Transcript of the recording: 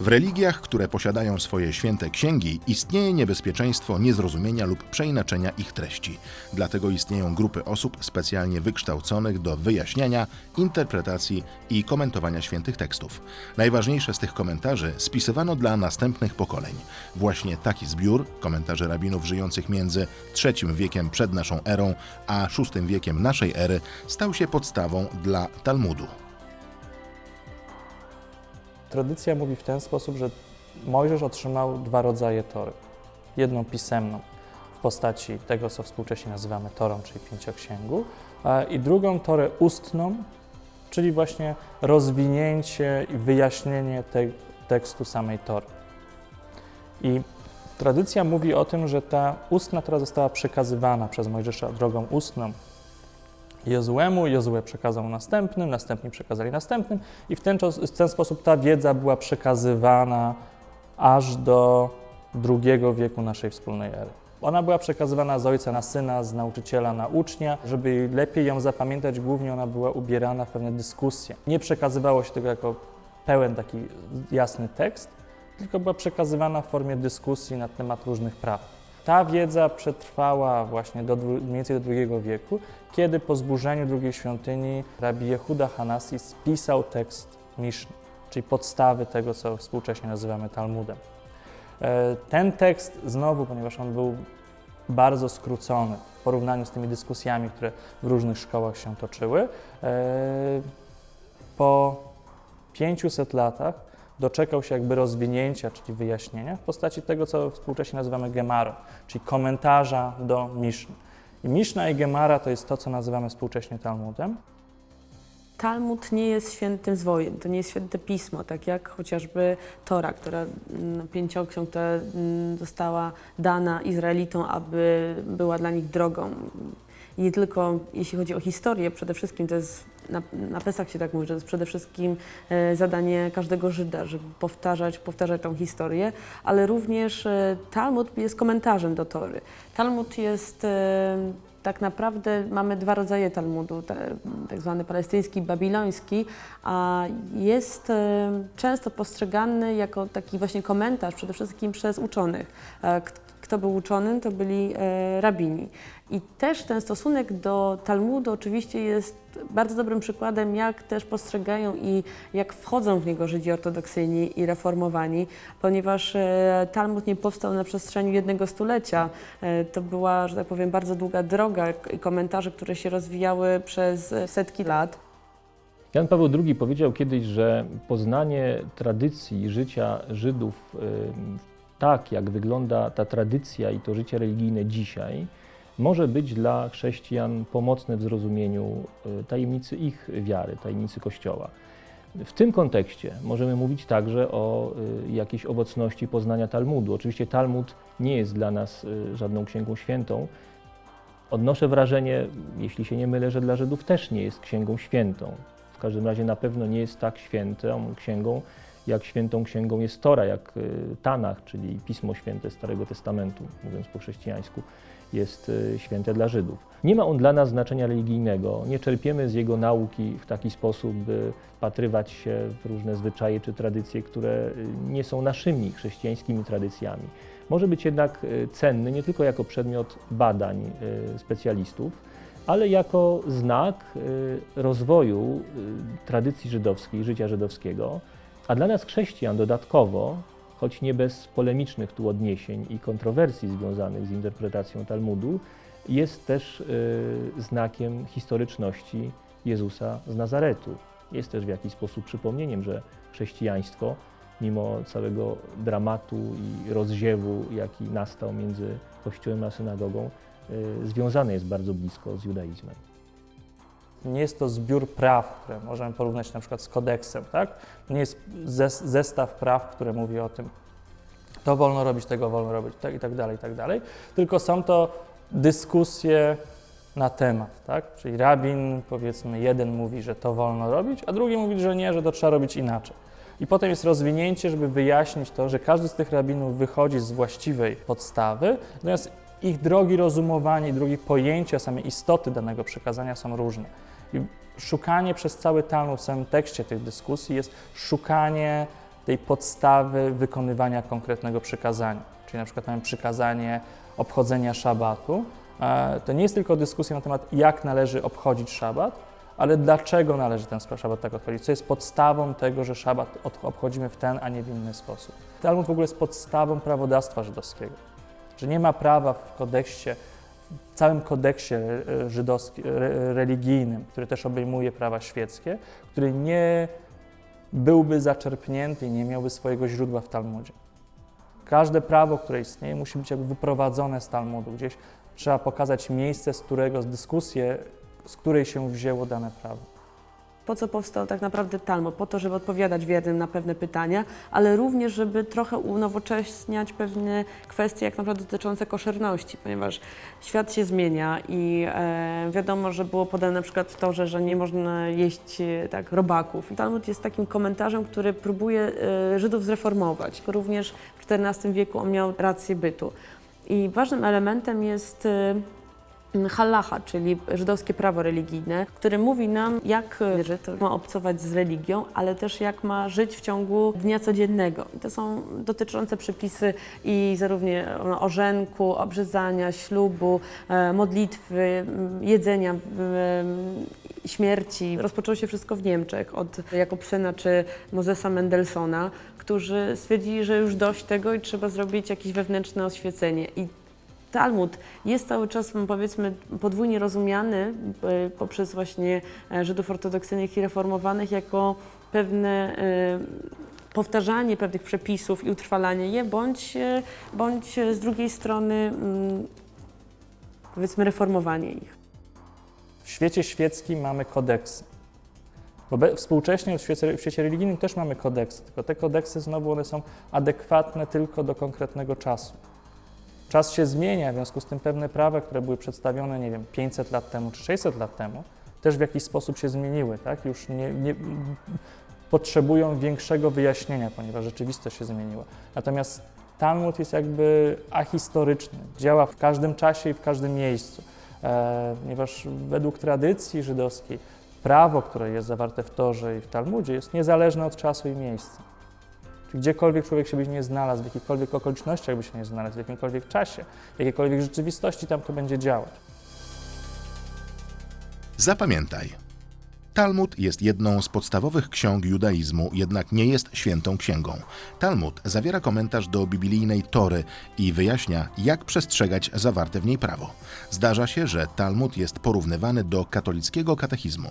W religiach, które posiadają swoje święte księgi, istnieje niebezpieczeństwo niezrozumienia lub przeinaczenia ich treści. Dlatego istnieją grupy osób specjalnie wykształconych do wyjaśniania, interpretacji i komentowania świętych tekstów. Najważniejsze z tych komentarzy spisywano dla następnych pokoleń. Właśnie taki zbiór, komentarzy rabinów żyjących między III wiekiem przed naszą erą a VI wiekiem naszej ery, stał się podstawą dla Talmudu. Tradycja mówi w ten sposób, że Mojżesz otrzymał dwa rodzaje tory. Jedną pisemną w postaci tego, co współcześnie nazywamy Torą, czyli Pięcioksięgu, i drugą torę ustną, czyli właśnie rozwinięcie i wyjaśnienie tej, tekstu samej Tory. I tradycja mówi o tym, że ta ustna Tora została przekazywana przez Mojżesza drogą ustną Jozuemu, Jozue przekazał następnym, następni przekazali następnym i w ten, w ten sposób ta wiedza była przekazywana aż do II wieku naszej wspólnej ery. Ona była przekazywana z ojca na syna, z nauczyciela na ucznia. Żeby lepiej ją zapamiętać, głównie ona była ubierana w pewne dyskusje. Nie przekazywało się tego jako pełen taki jasny tekst, tylko była przekazywana w formie dyskusji na temat różnych praw. Ta wiedza przetrwała właśnie do, mniej więcej do II wieku, kiedy po zburzeniu drugiej świątyni rabbi Jehuda Hanasi spisał tekst Miszny, czyli podstawy tego, co współcześnie nazywamy Talmudem. E, Ten tekst znowu, ponieważ on był bardzo skrócony w porównaniu z tymi dyskusjami, które w różnych szkołach się toczyły, e, po 500 latach doczekał się jakby rozwinięcia, czyli wyjaśnienia w postaci tego, co współcześnie nazywamy Gemara, czyli komentarza do Miszny. I Miszna i Gemara to jest to, co nazywamy współcześnie Talmudem. Talmud nie jest świętym zwojem, to nie jest święte pismo, tak jak chociażby Tora, która mm, pięcioksiąg, która mm, została dana Izraelitom, aby była dla nich drogą. I nie tylko jeśli chodzi o historię, przede wszystkim to jest, na, na Pesach się tak mówi, że to jest przede wszystkim e, zadanie każdego Żyda, żeby powtarzać, powtarzać tą historię, ale również e, Talmud jest komentarzem do Tory. Talmud jest e, tak naprawdę mamy dwa rodzaje Talmudu, tak zwany palestyński babiloński, a jest często postrzegany jako taki właśnie komentarz przede wszystkim przez uczonych. Kto był uczonym, to byli e, rabini. I też ten stosunek do Talmudu oczywiście jest bardzo dobrym przykładem, jak też postrzegają i jak wchodzą w niego Żydzi ortodoksyjni i reformowani, ponieważ e, Talmud nie powstał na przestrzeni jednego stulecia. E, To była, że tak powiem, bardzo długa droga i komentarze, które się rozwijały przez setki lat. Jan Paweł II powiedział kiedyś, że poznanie tradycji życia Żydów, ym, tak jak wygląda ta tradycja i to życie religijne dzisiaj, może być dla chrześcijan pomocne w zrozumieniu y, tajemnicy ich wiary, tajemnicy Kościoła. W tym kontekście możemy mówić także o y, jakiejś owocności poznania Talmudu. Oczywiście Talmud nie jest dla nas y, żadną księgą świętą. Odnoszę wrażenie, jeśli się nie mylę, że dla Żydów też nie jest księgą świętą. W każdym razie na pewno nie jest tak świętą księgą, jak świętą księgą jest Tora, jak y, Tanach, czyli Pismo Święte Starego Testamentu, mówiąc po chrześcijańsku, jest y, święte dla Żydów. Nie ma on dla nas znaczenia religijnego, nie czerpiemy z jego nauki w taki sposób, by wpatrywać się w różne zwyczaje czy tradycje, które y, nie są naszymi chrześcijańskimi tradycjami. Może być jednak cenny nie tylko jako przedmiot badań specjalistów, ale jako znak rozwoju tradycji żydowskiej, życia żydowskiego, a dla nas chrześcijan dodatkowo, choć nie bez polemicznych tu odniesień i kontrowersji związanych z interpretacją Talmudu, jest też y, znakiem historyczności Jezusa z Nazaretu. Jest też w jakiś sposób przypomnieniem, że chrześcijaństwo, mimo całego dramatu i rozziewu, jaki nastał między Kościołem a synagogą, y, związane jest bardzo blisko z judaizmem. Nie jest to zbiór praw, które możemy porównać na przykład z kodeksem, tak? Nie jest zes- zestaw praw, które mówi o tym, to wolno robić, tego wolno robić, tak i tak dalej, i tak dalej. Tylko są to dyskusje na temat, tak? Czyli rabin, powiedzmy, jeden mówi, że to wolno robić, a drugi mówi, że nie, że to trzeba robić inaczej. I potem jest rozwinięcie, żeby wyjaśnić to, że każdy z tych rabinów wychodzi z właściwej podstawy, natomiast ich drogi rozumowania i drogi pojęcia samej istoty danego przekazania są różne. I szukanie przez cały Talmud w samym tekście tych dyskusji jest szukanie tej podstawy wykonywania konkretnego przykazania. Czyli na przykład mamy przykazanie obchodzenia szabatu. E, To nie jest tylko dyskusja na temat, jak należy obchodzić szabat, ale dlaczego należy ten szabat tak obchodzić, co jest podstawą tego, że szabat od- obchodzimy w ten, a nie w inny sposób. Talmud w ogóle jest podstawą prawodawstwa żydowskiego, że nie ma prawa w kodeksie, całym kodeksie e, żydowskim, re- religijnym, który też obejmuje prawa świeckie, który nie byłby zaczerpnięty i nie miałby swojego źródła w Talmudzie. Każde prawo, które istnieje, musi być jakby wyprowadzone z Talmudu. Gdzieś trzeba pokazać miejsce, z którego, z dyskusję, z której się wzięło dane prawo. Po co powstał tak naprawdę Talmud? Po to, żeby odpowiadać wiernym na pewne pytania, ale również, żeby trochę unowocześniać pewne kwestie, jak na przykład dotyczące koszerności, ponieważ świat się zmienia i e, wiadomo, że było podane na przykład to, że, że nie można jeść e, tak, robaków. Talmud jest takim komentarzem, który próbuje e, Żydów zreformować. Również w XIV wieku on miał rację bytu. I ważnym elementem jest e, Halacha, czyli żydowskie prawo religijne, które mówi nam, jak Żyd ma obcować z religią, ale też jak ma żyć w ciągu dnia codziennego. I to są dotyczące przepisy i zarówno orzenku, obrzezania, ślubu, e, modlitwy, jedzenia, m, śmierci. Rozpoczęło się wszystko w Niemczech od Jakobsena czy Mozesa Mendelssohna, którzy stwierdzili, że już dość tego i trzeba zrobić jakieś wewnętrzne oświecenie. I Talmud jest cały czas, powiedzmy, podwójnie rozumiany y, poprzez właśnie e, Żydów ortodoksyjnych i reformowanych jako pewne y, powtarzanie pewnych przepisów i utrwalanie je, bądź, e, bądź e, z drugiej strony, mm, powiedzmy, reformowanie ich. W świecie świeckim mamy kodeksy. Współcześnie w świecie, w świecie religijnym też mamy kodeksy, tylko te kodeksy znowu one są adekwatne tylko do konkretnego czasu. Czas się zmienia, w związku z tym pewne prawa, które były przedstawione, nie wiem, 500 lat temu czy 600 lat temu, też w jakiś sposób się zmieniły, tak? Już nie, nie potrzebują większego wyjaśnienia, ponieważ rzeczywistość się zmieniła. Natomiast Talmud jest jakby ahistoryczny, działa w każdym czasie i w każdym miejscu, e, ponieważ według tradycji żydowskiej prawo, które jest zawarte w Torze i w Talmudzie, jest niezależne od czasu i miejsca. Gdziekolwiek człowiek się nie znalazł, w jakichkolwiek okolicznościach by się nie znalazł, w jakimkolwiek czasie, w jakiejkolwiek rzeczywistości, tam to będzie działać. Zapamiętaj. Talmud jest jedną z podstawowych ksiąg judaizmu, jednak nie jest świętą księgą. Talmud zawiera komentarz do biblijnej Tory i wyjaśnia, jak przestrzegać zawarte w niej prawo. Zdarza się, że Talmud jest porównywany do katolickiego katechizmu.